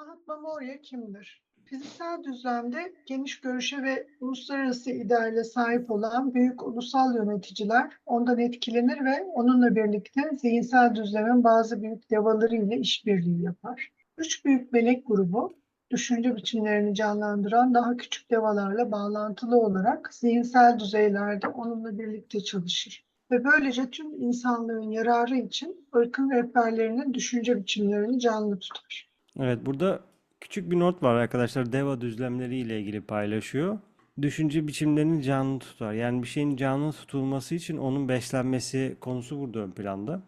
Victoria kimdir? Fiziksel düzlemde geniş görüşe ve uluslararası ideale sahip olan büyük ulusal yöneticiler ondan etkilenir ve onunla birlikte zihinsel düzlemin bazı büyük devaları ile işbirliği yapar. Üç büyük melek grubu düşünce biçimlerini canlandıran daha küçük devalarla bağlantılı olarak zihinsel düzeylerde onunla birlikte çalışır. Ve böylece tüm insanlığın yararı için ırkın rehberlerinin düşünce biçimlerini canlı tutar. Evet burada küçük bir not var arkadaşlar. Deva düzlemleri ile ilgili paylaşıyor. Düşünce biçimlerini canlı tutar. Yani bir şeyin canlı tutulması için onun beslenmesi konusu burada ön planda.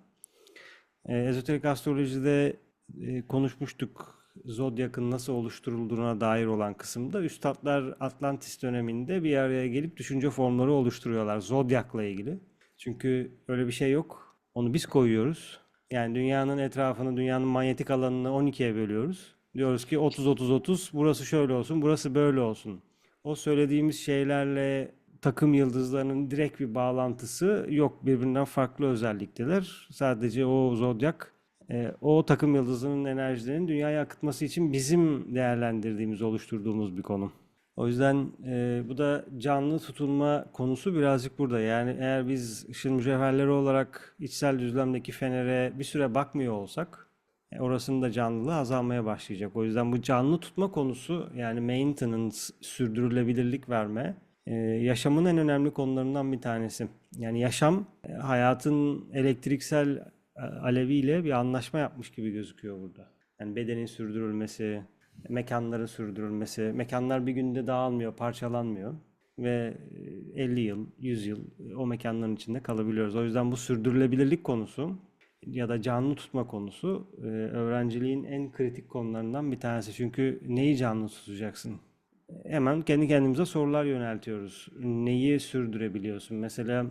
Ee, ezoterik astrolojide e, konuşmuştuk. Zodyak'ın nasıl oluşturulduğuna dair olan kısımda üstadlar Atlantis döneminde bir araya gelip düşünce formları oluşturuyorlar Zodyak'la ilgili. Çünkü öyle bir şey yok. Onu biz koyuyoruz. Yani dünyanın etrafını, dünyanın manyetik alanını 12'ye bölüyoruz. Diyoruz ki 30 30 30 burası şöyle olsun, burası böyle olsun. O söylediğimiz şeylerle takım yıldızlarının direkt bir bağlantısı yok. Birbirinden farklı özellikteler. Sadece o zodyak e, o takım yıldızının enerjilerinin dünyaya akıtması için bizim değerlendirdiğimiz, oluşturduğumuz bir konu. O yüzden e, bu da canlı tutulma konusu birazcık burada. Yani eğer biz ışın mücevherleri olarak içsel düzlemdeki fenere bir süre bakmıyor olsak e, orasının da canlılığı azalmaya başlayacak. O yüzden bu canlı tutma konusu yani maintenance, sürdürülebilirlik verme e, yaşamın en önemli konularından bir tanesi. Yani yaşam e, hayatın elektriksel e, aleviyle bir anlaşma yapmış gibi gözüküyor burada. Yani bedenin sürdürülmesi, mekanların sürdürülmesi, mekanlar bir günde dağılmıyor, parçalanmıyor ve e, 50 yıl, 100 yıl o mekanların içinde kalabiliyoruz. O yüzden bu sürdürülebilirlik konusu ya da canlı tutma konusu e, öğrenciliğin en kritik konularından bir tanesi. Çünkü neyi canlı tutacaksın? Hemen kendi kendimize sorular yöneltiyoruz. Neyi sürdürebiliyorsun? Mesela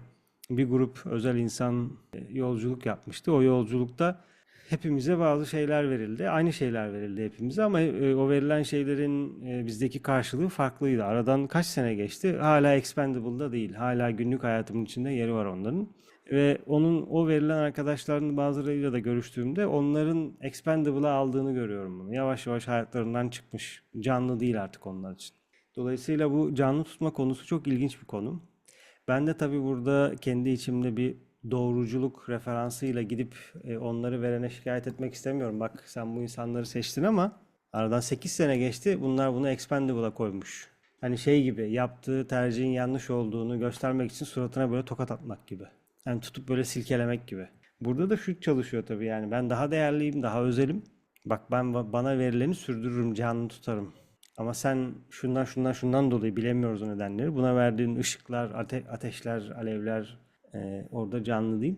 bir grup özel insan e, yolculuk yapmıştı. O yolculukta hepimize bazı şeyler verildi. Aynı şeyler verildi hepimize ama e, o verilen şeylerin e, bizdeki karşılığı farklıydı. Aradan kaç sene geçti? Hala expendable'da değil. Hala günlük hayatımın içinde yeri var onların. Ve onun o verilen arkadaşların bazılarıyla da görüştüğümde onların expendable'a aldığını görüyorum bunu. Yavaş yavaş hayatlarından çıkmış. Canlı değil artık onlar için. Dolayısıyla bu canlı tutma konusu çok ilginç bir konu. Ben de tabii burada kendi içimde bir doğruculuk referansıyla gidip e, onları verene şikayet etmek istemiyorum. Bak sen bu insanları seçtin ama aradan 8 sene geçti. Bunlar bunu expendable'a koymuş. Hani şey gibi yaptığı tercihin yanlış olduğunu göstermek için suratına böyle tokat atmak gibi. Yani tutup böyle silkelemek gibi. Burada da şu çalışıyor tabii yani ben daha değerliyim, daha özelim. Bak ben bana verileni sürdürürüm, canlı tutarım. Ama sen şundan şundan şundan dolayı bilemiyoruz o nedenleri. Buna verdiğin ışıklar, ate ateşler, alevler e, orada canlı değil.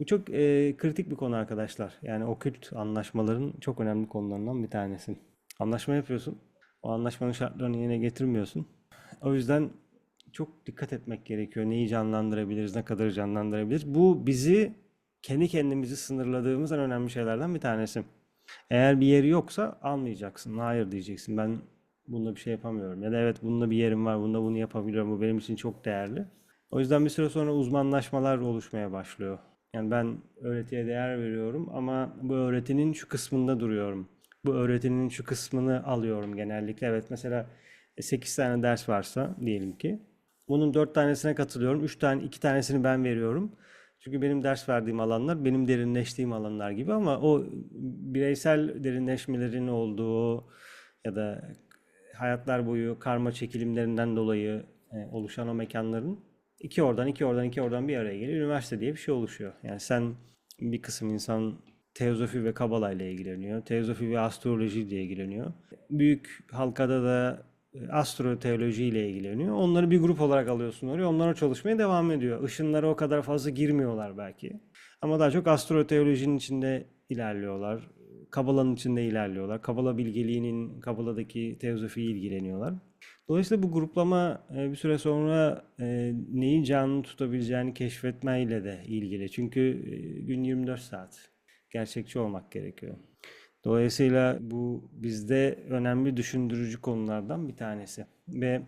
Bu çok e, kritik bir konu arkadaşlar. Yani okült anlaşmaların çok önemli konularından bir tanesi. Anlaşma yapıyorsun. O anlaşmanın şartlarını yine getirmiyorsun. O yüzden çok dikkat etmek gerekiyor. Neyi canlandırabiliriz, ne kadar canlandırabiliriz. Bu bizi kendi kendimizi sınırladığımız en önemli şeylerden bir tanesi. Eğer bir yeri yoksa almayacaksın. Hayır diyeceksin. Ben bununla bir şey yapamıyorum. Ya da evet bununla bir yerim var. Bunda bunu yapabiliyorum. Bu benim için çok değerli. O yüzden bir süre sonra uzmanlaşmalar oluşmaya başlıyor. Yani ben öğretiye değer veriyorum ama bu öğretinin şu kısmında duruyorum. Bu öğretinin şu kısmını alıyorum genellikle. Evet mesela 8 tane ders varsa diyelim ki. Bunun 4 tanesine katılıyorum. 3 tane 2 tanesini ben veriyorum. Çünkü benim ders verdiğim alanlar benim derinleştiğim alanlar gibi ama o bireysel derinleşmelerin olduğu ya da hayatlar boyu karma çekilimlerinden dolayı e, oluşan o mekanların iki oradan iki oradan iki oradan bir araya geliyor. Üniversite diye bir şey oluşuyor. Yani sen bir kısım insan teozofi ve kabala ile ilgileniyor. Teozofi ve astroloji ile ilgileniyor. Büyük halkada da astroteoloji ile ilgileniyor. Onları bir grup olarak alıyorsun oraya. Onlar çalışmaya devam ediyor. Işınlara o kadar fazla girmiyorlar belki. Ama daha çok astroteolojinin içinde ilerliyorlar. Kabala'nın içinde ilerliyorlar. Kabala bilgeliğinin, Kabala'daki teozofiyle ilgileniyorlar. Dolayısıyla bu gruplama e, bir süre sonra e, neyi canlı tutabileceğini keşfetmeyle de ilgili. Çünkü e, gün 24 saat. Gerçekçi olmak gerekiyor. Dolayısıyla bu bizde önemli düşündürücü konulardan bir tanesi. Ve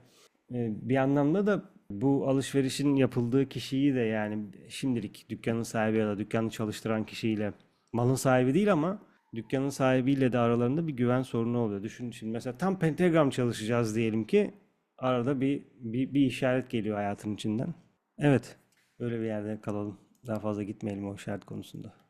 bir anlamda da bu alışverişin yapıldığı kişiyi de yani şimdilik dükkanın sahibi ya da dükkanı çalıştıran kişiyle malın sahibi değil ama Dükkanın sahibiyle de aralarında bir güven sorunu oluyor. Düşün şimdi mesela tam pentagram çalışacağız diyelim ki arada bir, bir, bir işaret geliyor hayatın içinden. Evet, böyle bir yerde kalalım. Daha fazla gitmeyelim o işaret konusunda.